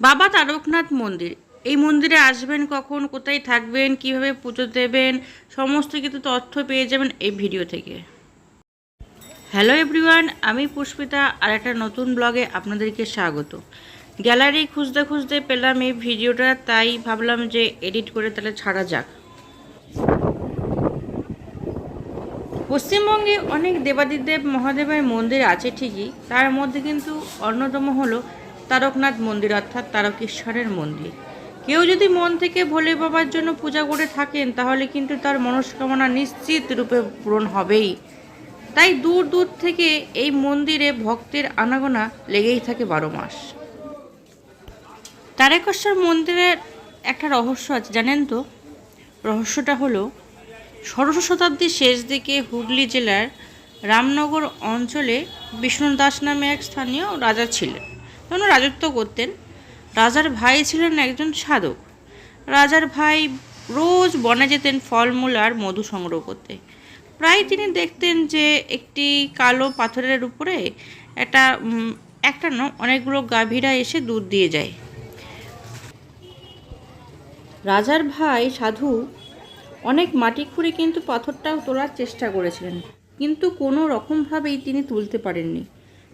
বাবা তারকনাথ মন্দির। এই মন্দিরে আসবেন কখন, কোথায় থাকবেন, কীভাবে পুজো দেবেন, সমস্ত কিছু তথ্য পেয়ে যাবেন এই ভিডিও থেকে। হ্যালো এভরিওয়ান আমি পুষ্পিতা আর একটা নতুন ব্লগে আপনাদেরকে স্বাগত। গ্যালারি খুঁজতে খুঁজতে পেলাম এই ভিডিওটা, তাই ভাবলাম যে এডিট করে তাহলে ছাড়া যাক। পশ্চিমবঙ্গে অনেক দেবাদিদেব মহাদেবের মন্দির আছে ঠিকই, তার মধ্যে কিন্তু অন্যতম হলো তারকনাথ মন্দির অর্থাৎ তারকেশ্বরের মন্দির। কেউ যদি মন থেকে ভোলে বাবার জন্য পূজা করে থাকেন, তাহলে কিন্তু তার মনস্কামনা নিশ্চিত রূপে পূরণ হবেই। তাই দূর দূর থেকে এই মন্দিরে ভক্তের আনাগোনা লেগেই থাকে বারো মাস। তারকেশ্বর মন্দিরের একটা রহস্য আছে, জানেন তো? রহস্যটা হলো, ষোড়শ শতাব্দীর শেষ দিকে হুগলি জেলার রামনগর অঞ্চলে বিষ্ণু দাস নামে এক স্থানীয় রাজা ছিলেন। তখন রাজত্ব করতেন। রাজার ভাই ছিলেন একজন সাধক। রাজার ভাই রোজ বনে যেতেন ফলমূল আর মধু সংগ্রহ করতে। প্রায় তিনি দেখতেন যে একটি কালো পাথরের উপরে একটা একটা না, অনেকগুলো গাভীরা এসে দুধ দিয়ে যায়। রাজার ভাই সাধু অনেক মাটি খুঁড়ে কিন্তু পাথরটাও তোলার চেষ্টা করেছিলেন। কিন্তু কোনো রকমভাবেই তিনি তুলতে পারেননি।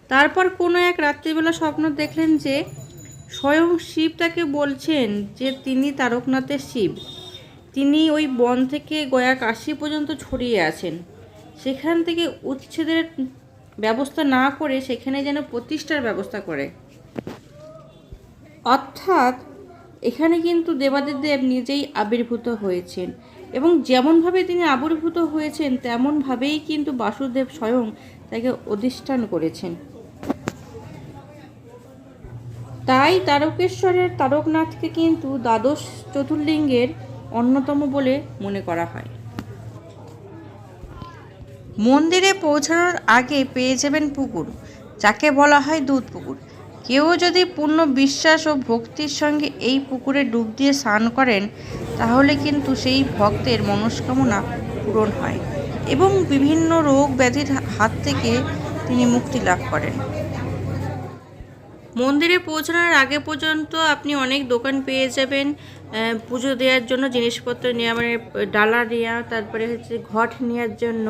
তারপর কোনো এক রাত্রিবেলা স্বপ্ন দেখলেন যে স্বয়ং শিব তাকে বলছেন যে তিনি তারকনাথের শিব। তিনি ওই বন থেকে গয়া কাশি পর্যন্ত ছড়িয়ে আছেন। সেখান থেকে উচ্ছেদের ব্যবস্থা না করে সেখানে যেন প্রতিষ্ঠার ব্যবস্থা করে। অর্থাৎ এখানে কিন্তু দেবাদিদেব নিজেই আবির্ভূত হয়েছেন এবং যেমনভাবে তিনি আবির্ভূত হয়েছেন, তেমনভাবেই কিন্তু বাসুদেব স্বয়ং তাকে অধিষ্ঠান করেছেন। তাই তারকেশ্বরের তারকনাথকে কিন্তু দ্বাদশ চতুর্লিঙ্গের অন্যতম বলে মনে করা হয়। মন্দিরে পৌঁছানোর আগে পেয়ে যাবেন পুকুর, যাকে বলা হয় দুধ পুকুর। কেউ যদি পূর্ণ বিশ্বাস ও ভক্তির সঙ্গে এই পুকুরে ডুব দিয়ে স্নান করেন, তাহলে কিন্তু সেই ভক্তের মনস্কামনা পূরণ হয় এবং বিভিন্ন রোগ ব্যাধির হাত থেকে তিনি মুক্তি লাভ করেন। মন্দিরে পৌঁছানোর আগে পর্যন্ত আপনি অনেক দোকান পেয়ে যাবেন পুজো দেওয়ার জন্য জিনিসপত্র নেওয়া মানে ডালা নেওয়া তারপরে হচ্ছে ঘট নেওয়ার জন্য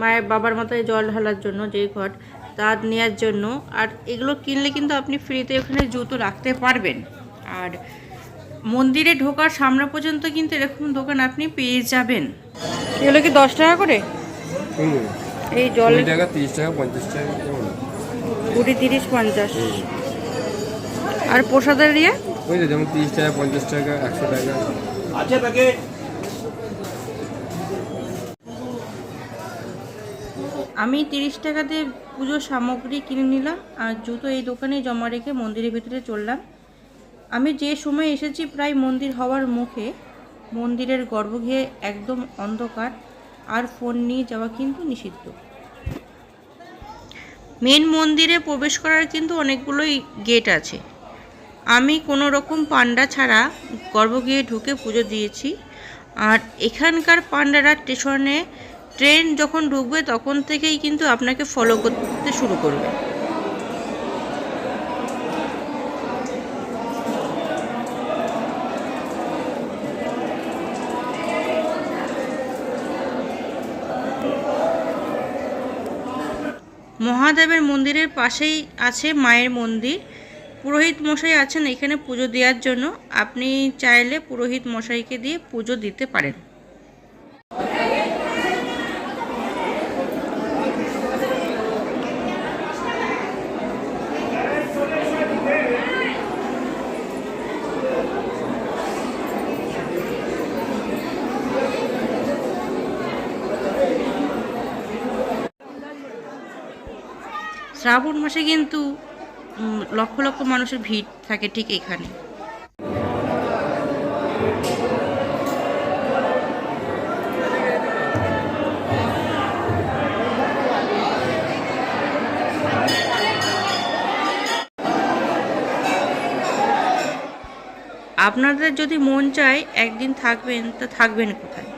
মায়ের বাবার মাথায় জল ঢালার জন্য যে ঘট তা নেওয়ার জন্য। আর এগুলো কিনলে কিন্তু আপনি ফ্রিতে ওখানে জুতো রাখতে পারবেন। আর মন্দিরে ঢোকার সামনে পর্যন্ত কিন্তু এরকম দোকান আপনি পেয়ে যাবেন। এগুলো কি দশ টাকা করে? এই জল টাকা তিরিশ টাকা পঞ্চাশ টাকা কুড়ি তিরিশ পঞ্চাশ। আর প্রসাদের দিয়ে? ওই তো যেমন তিরিশ টাকা পঞ্চাশ টাকা একশো টাকা। আছে প্যাকেট আমি তিরিশ টাকা দিয়ে পুজোর সামগ্রী কিনে নিলাম আর জুতো এই দোকানে জমা রেখে মন্দিরের ভিতরে চললাম। আমি যে সময় এসেছি প্রায় মন্দির হওয়ার মুখে মন্দিরের গর্ভগৃহে একদম অন্ধকার আর ফোন নিয়ে যাওয়া কিন্তু নিষিদ্ধ। মেন মন্দিরে প্রবেশ করার কিন্তু অনেকগুলোই গেট আছে। আমি কোনো রকম পান্ডা ছাড়া গর্ভগৃহে ঢুকে পুজো দিয়েছি। আর এখানকার পান্ডারা স্টেশনে ট্রেন যখন ঢুকবে তখন থেকেই কিন্তু আপনাকে ফলো করতে শুরু করবে। মহাদেবের মন্দিরের পাশেই আছে মায়ের মন্দির। পুরোহিত মশাই আছেন এখানে পুজো দেওয়ার জন্য। আপনি চাইলে পুরোহিত মশাইকে দিয়ে পুজো দিতে পারেন। শ্রাবণ মাসে কিন্তু লক্ষ লক্ষ মানুষের ভিড় থাকে ঠিক এখানে। আপনাদের যদি মন চায় একদিন থাকবেন, তা থাকবেন কোথায়?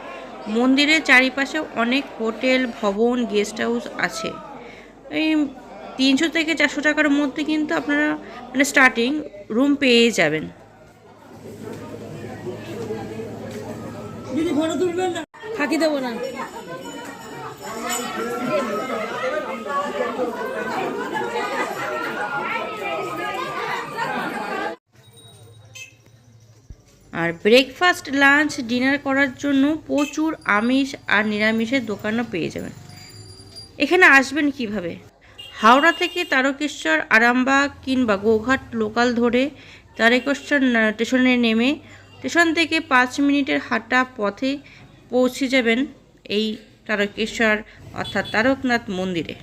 মন্দিরের চারিপাশে অনেক হোটেল, ভবন, গেস্ট হাউস আছে। এই তিনশো থেকে চারশো টাকার মধ্যে কিন্তু আপনারা মানে স্টার্টিং রুম পেয়ে যাবেন। ফাঁকি দেবো না। আর ব্রেকফাস্ট লাঞ্চ ডিনার করার জন্য প্রচুর আমিষ আর নিরামিষের দোকানও পেয়ে যাবেন। এখানে আসবেন কীভাবে? হাওড়া থেকে তারকেশ্বর, আরামবাগ কিংবা গোঘাট লোকাল ধরে তারকেশ্বর স্টেশনে নেমে স্টেশন থেকে পাঁচ মিনিটের হাঁটা পথে পৌঁছে যাবেন এই তারকেশ্বর অর্থাৎ তারকনাথ মন্দিরে।